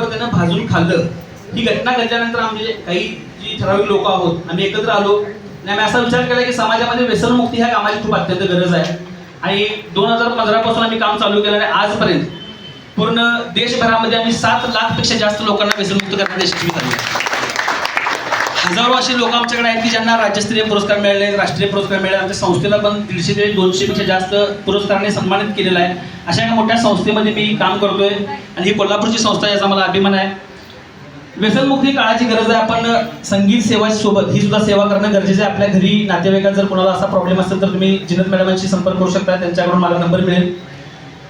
रात्रभर त्यांना भाजून खाल्लं. ही घटना घडल्यानंतर आम्ही काही जी ठराविक लोक आहोत आम्ही एकत्र आलो. आणि आम्ही असा विचार केला की समाजामध्ये व्यसनमुक्ती ह्या कामाची खूप अत्यंत गरज आहे. आणि दोन हजार पंधरा पासून आम्ही काम चालू केलं आणि आजपर्यंत पूर्ण देशभरामध्ये आम्ही सात लाखपेक्षा जास्त लोकांना व्यसनमुक्त करण्यात यशस्वी झालो हजारो असे लोक आमच्याकडे आहेत की ज्यांना राज्यस्तरीय पुरस्कार मिळाले राष्ट्रीय पुरस्कार मिळाले आमच्या संस्थेला पण दीडशे ते दोनशेपेक्षा जास्त पुरस्काराने सन्मानित केलेला आहे. अशा एका मोठ्या संस्थेमध्ये मी काम करतोय आणि ही कोल्हापूरची संस्था आहे, याचा मला अभिमान आहे. व्यसनमुक्ती काळाची गरज आहे. आपण संगीत सेवासोबत ही सुद्धा सेवा करणं गरजेचं आहे. आपल्या घरी नातेवाईकात जर कोणाला असा प्रॉब्लेम असेल तर तुम्ही जिनत मॅडमांशी संपर्क करू शकता. त्यांच्याकडून मला नंबर मिळेल.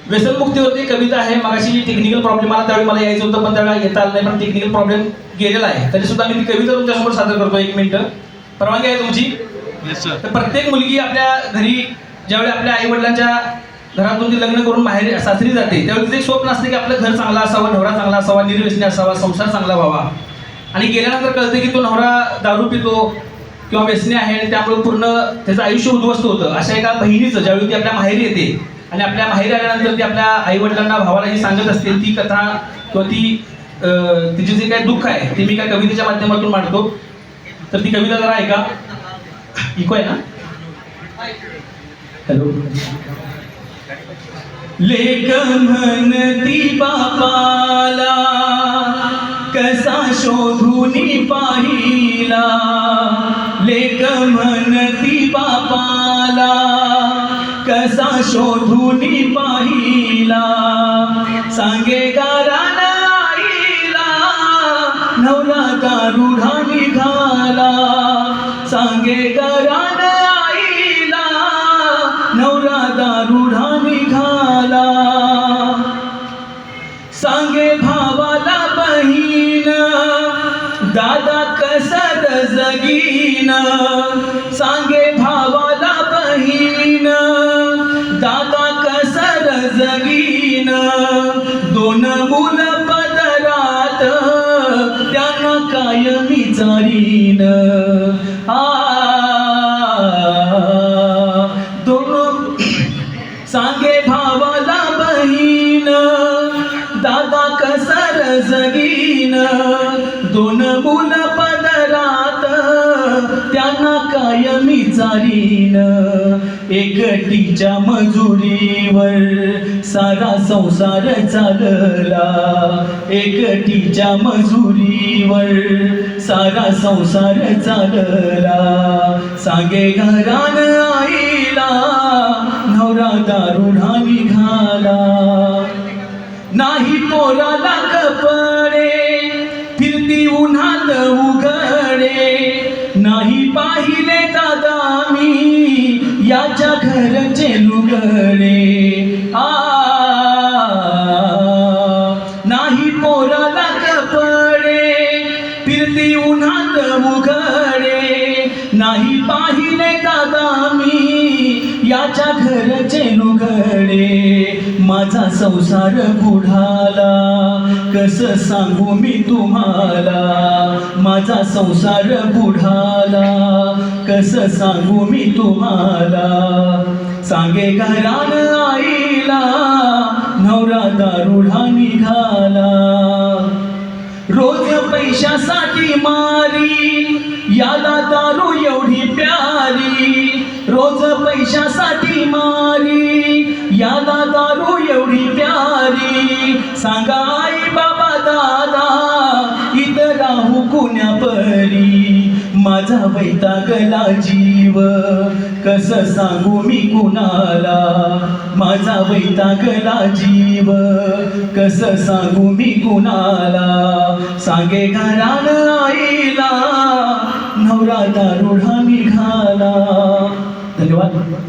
व्यसनमुक्तीवरती कविता आहे. मगाशी टेक्निकल प्रॉब्लेम आला त्यावेळी मला यायचं होतं पण त्यावेळेला येता आलं नाही पण टेक्निकल प्रॉब्लेम गेलेला आहे. तरी सुद्धा मी ती कविता तुमच्यासमोर सादर करतो एक मिनिट परवानगी आहे तुमची? येस सर तर प्रत्येक मुलगी आपल्या घरी ज्यावेळी आपल्या आई वडिलांच्या घरातून ती लग्न करून बाहेर सासरी जाते त्यावेळी एक स्वप्न असते की आपलं घर चांगला असावं नवरा चांगला असावा निर्व्यसनी असावा संसार चांगला व्हावा. आणि गेल्यानंतर कळते की तो नवरा दारू पितो किंवा व्यसनी आहे आणि त्यामुळे पूर्ण त्याचं आयुष्य उद्ध्वस्त होतं. अशा एका बहिणीचं ज्यावेळी ती आपल्या माहेरी येते आणि आपल्या बाहेर आल्यानंतर ती आपल्या आई वडिलांना भावाला जी सांगत असते ती कथा किंवा ती तिचे जे काही दुःख आहे ते मी काय कवितेच्या माध्यमातून मांडतो. तर ती कविता जरा ऐका. इको आहे ना? हॅलो. लेक म्हणती बापाला कसा शोधून पाहिला? लेक म्हणती बापाला कसा शोधून पाहिला. सांगे आईला नवरा दारुढा निघाला सांगे आईला नवरा दारुढा निघाला सांगे भावाला बहीण दादा कसर जगीन. सांगे भावा तीन दोन मुल पदरात त्यांना कायमी चारीन आ. दोन सांगे भावाला बहीण. दादा कसर जगीन. दोन मुल पदरात त्यांना कायमी चारीन एकटीच्या मजुरीवर सारा संसार चालला. एकटीच्या मजुरीवर सारा संसार चालला. सांगे घरान आईला नवरा दारुणा निघाला नाही पोराला कपडे माझ्या याच्या घरचे लुगडे. आ नाही पोराला कपडे. फिरती उन्हात उघडे. नाही पाहिले दादा मी याच्या घरचे लुगडे. माझा संसार बुढाला कस सांगू मी तुम्हाला? माझा संसार बुढाला कस सांगू मी तुम्हाला? सांगे घरान आईला नवरा दारुढा निघाला. रोज पैशासाठी मारी याला दारू एवढी प्यारी रोज पैशासाठी मारी याला दारू एवढी प्यारी सांगा आई बा माझा वैतागला जीव. कस सांगू मी कुणाला? माझा वैतागला जीव. कस सांगू मी कुणाला? सांगे घरान आईला नवरा दारुढा निघाला. धन्यवाद.